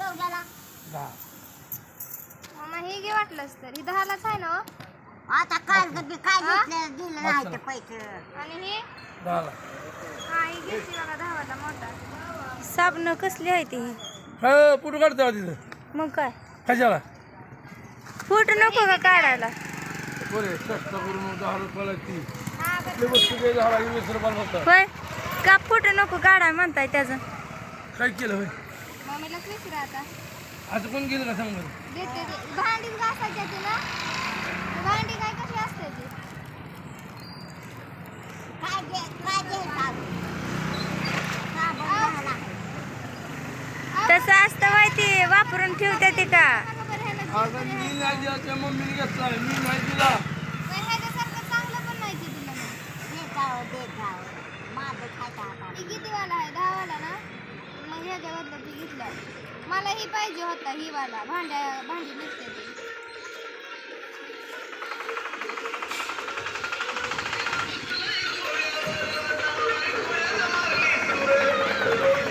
केवढ्याला हे घे वाटलंच तर. ही दहालाच आहे ना हो? आता काय बी काय हा? घेतलं दिलं नाही ते पैसे. आणि हे? दहाला. हा ही घेतली बघा दहावाला मोठा. साबण कसली आहे ती? हो पुढं काढतो तिथं मग काय? कशाला? फोटो नको का काढायला? बरे स्वस्त करून दहा रुपयाला ती. हा कुठली वस्तू घे दहाला वीस रुपयाला फक्त. होय? का फोटो नको काढाय म्हणताय त्याचं? काय केलं होय? मम्मीलाच विचारा आता. असं कोण गेलं का सांग बरं देते ते. भांडीच घासायची ती ना. ती भांडी काय कशी असते ती? तसं असतं माहिती वापरून ठेवते ते का? अगं मी नाही दिला त्या मम्मीने घेतला मी नाही दिला नाही ह्याच्यासारखं चांगलं पण नाही मग देत जावं देत जावं माझं खायचं आता. ती किती वाला आहे? दहा वाला ना? मग ह्याच्या बदल्यात ती घेतल्या मला ही पाहिजे होता ही वाला. भांड्या भांडी निघते ती.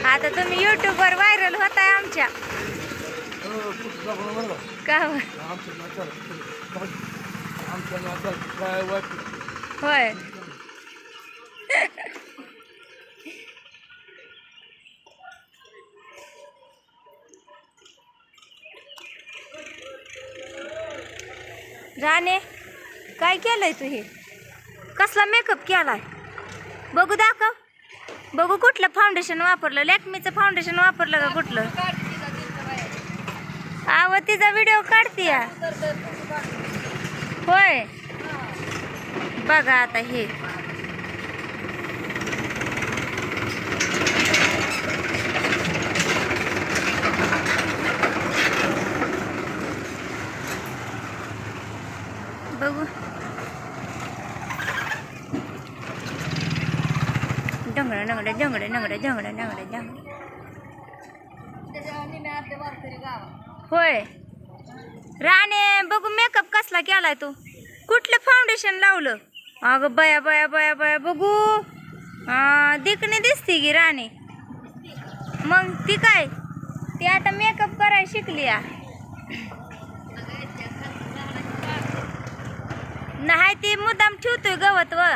आता तुम्ही युट्यूब वर व्हायरल होताय आमच्या. हो, का? होय. राणे काय केलंय तू हे? कसला मेकअप केलाय? बघू दाखव. बघू कुठलं फाउंडेशन वापरलं. लॅक्मीचं फाउंडेशन वापरलं का कुठलं? आव तिचा व्हिडिओ काढते या. होय. बघा आता हे. बघू. डंगडं डंगडं डंगडं डंगडं डंगडं डंगडं डंगडं होय. राणे बघू मेकअप कसला केलाय तू? कुठलं फाउंडेशन लावलं? अगं बया बया बया बया बघू. दिकणी दिसती की राणे. मग ती काय? ती आता मेकअप करायला शिकली या. नाही ती मुद्दाम ठेवतोय गवत व.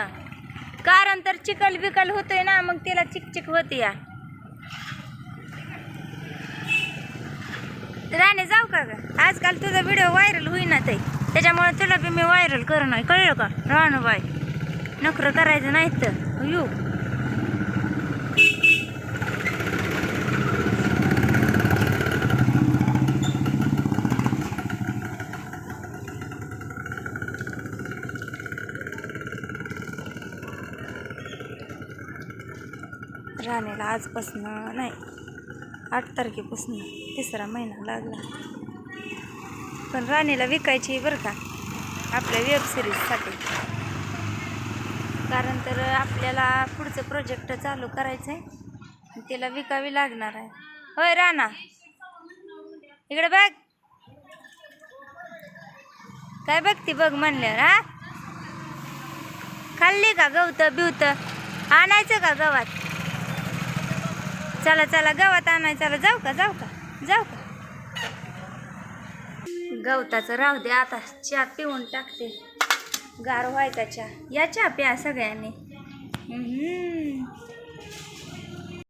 कारण तर चिकल बिकल होतोय ना मग तिला चिकचिक होती या. राणे जाऊ का ग? आजकाल तुझा व्हिडिओ व्हायरल होईना ते त्याच्यामुळे तुला बी मी व्हायरल करणार कळलं का? राणू बाय नखरं करायचं नाही तर यू राणीला आजपासून नाही आठ तारखेपासून तिसरा महिना लागला. पण राणीला विकायची बरं का आपल्या वेब सिरीजसाठी कारण तर आपल्याला पुढचं प्रोजेक्ट चालू करायचं आहे तिला विकावी लागणार आहे. होय राणा इकडे बघ. काय बघती बघ म्हणल्यावर हा? खाल्ली का गवत बिवत? आणायचं का गवात चला चला गवत आणाय चला जाऊ का जाऊ का जाऊ का? गवताचं राहू दे आता चहा पिऊन टाकते. गार व्हायचा चहा. या चहा प्या सगळ्यांनी.